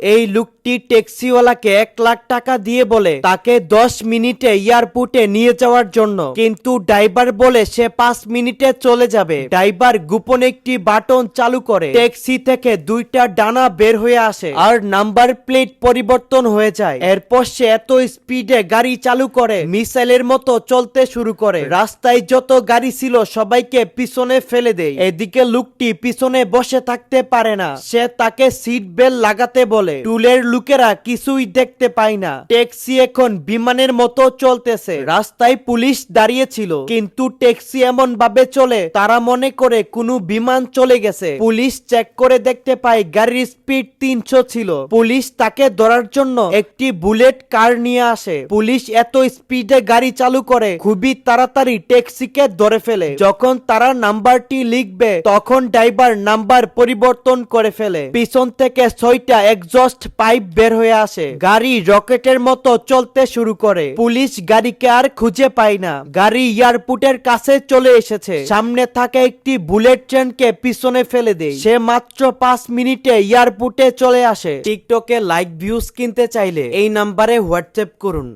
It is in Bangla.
এই লোকটি ট্যাক্সিওয়ালাকে এক লাখ টাকা দিয়ে বলে, তাকে দশ মিনিটে এয়ারপোর্টে নিয়ে যাওয়ার জন্য। কিন্তু ড্রাইভার বলে, সে পাঁচ মিনিটে চলে যাবে। ড্রাইভার গোপন একটি বাটন চালু করে। ট্যাক্সি থেকে দুইটা ডানা বের হয়ে আসে আর নাম্বার প্লেট পরিবর্তন হয়ে যায়। এরপর সে এত স্পিডে গাড়ি চালু করে, মিসাইলের মতো চলতে শুরু করে। রাস্তায় যত গাড়ি ছিল, সবাইকে পিছনে ফেলে দেয়। এদিকে লোকটি পিছনে বসে থাকতে পারে না। সে তাকে সিট বেল্ট লাগাতে বলে। টুলের লোকেরা কিছুই দেখতে পায় না। ট্যাক্সি এখন বিমানের মতো চলতেছে। রাস্তায় পুলিশ দাঁড়িয়ে ছিল কিন্তু ট্যাক্সি এমন ভাবে চলে, তারা মনে করে কোনো বিমান চলে গেছে। পুলিশ চেক করে দেখতে পায় গাড়ির স্পিড তিনশো ছিল। পুলিশ তাকে ধরার জন্য একটি বুলেট কার নিয়ে আসে। পুলিশ এত স্পিডে গাড়ি চালু করে, খুবই তাড়াতাড়ি ট্যাক্সিকে ধরে ফেলে। যখন তারা নাম্বারটি লিখবে, তখন ড্রাইভার নাম্বার পরিবর্তন করে ফেলে। পিছন থেকে ছয়টা এক্সস্ট পাইপ বের হয়ে আসে। গাড়ি রকেটের মতো চলতে শুরু করে। পুলিশ গাড়িকে আর খুঁজে পায় না। গাড়ি এয়ারপোর্টের কাছে চলে এসেছে। সামনে থাকা একটি বুলেট ট্রেনকে পিছনে ফেলে দেয়। সে মাত্র পাঁচ মিনিটে এয়ারপোর্টে চলে আসে। টিকটকে লাইক ভিউজ কিনতে চাইলে এই নাম্বারে হোয়াটসঅ্যাপ করুন।